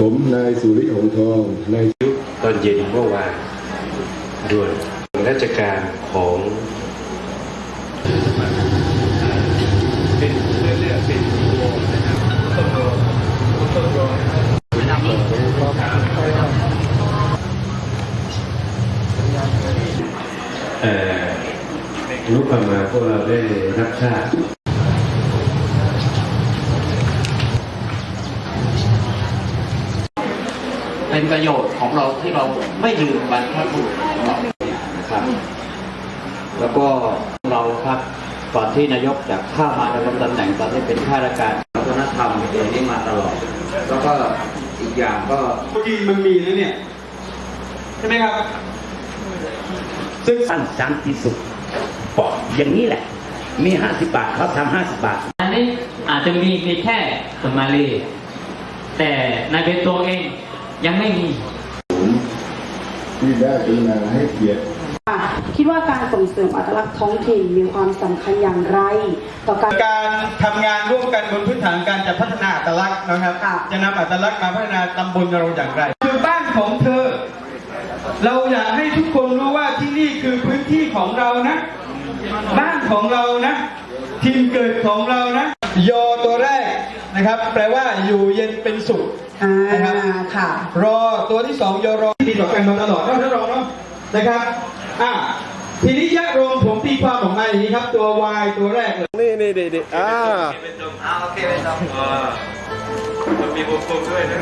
ผมนายสุริหงส์ทองนายตอนเย็นเมื่อวานด่วนราชการของเอ่อนุพมาพวกเราได้รับทราบ เป็นประโยชน์ของเราที่เราไม่ลืมบรรพบุรุษของเรานะครับ แล้วก็เราครับก่อนที่นายกจะเข้ามาดำรงตำแหน่งตอนที่เป็นข้าราชการวัฒนธรรมอย่างนี้มาตลอด แล้วก็อีกอย่างก็จริงมันมีนะเนี่ยใช่ไหมครับ ซึ่งสั้นสันติสุขบอกอย่างนี้แหละ มีห้าสิบบาทเขาทำห้าสิบบาท อันนี้อาจจะมีมีแค่สมาลีแต่ในเป็นตัวเอง ยังไม่มีที่ได้กรุณาให้เกียรติค่ะคิดว่าการส่งเสริมอัตลักษณ์ท้องถิ่นมีความสำคัญอย่างไร ต่อการการทำงานร่วมกันบนพื้นฐานการจะพัฒนาอัตลักษณ์นะครับค่ะจะนำอัตลักษณ์มาพัฒนาตำบลเราอย่างไรคือบ้านของเธอ เราอยากให้ทุกคนรู้ว่าที่นี่คือพื้นที่ของเรานะ บ้านของเรานะถิ่นเกิดของเรานะ ยอตัวแรกนะครับ แปลว่าอยู่เย็นเป็นสุข อ่านะครับค่ะ รอตัวที่สองยอรอที่ต่อกันมาตลอดเนาะท่านรองเนาะนะครับอะทีนี้ยะโรงผมตีความออกมาอย่างนี้ครับตัว Y ตัวแรกเลยนี่นี่เด็กๆอ่ามันมีวงกลมด้วยนะ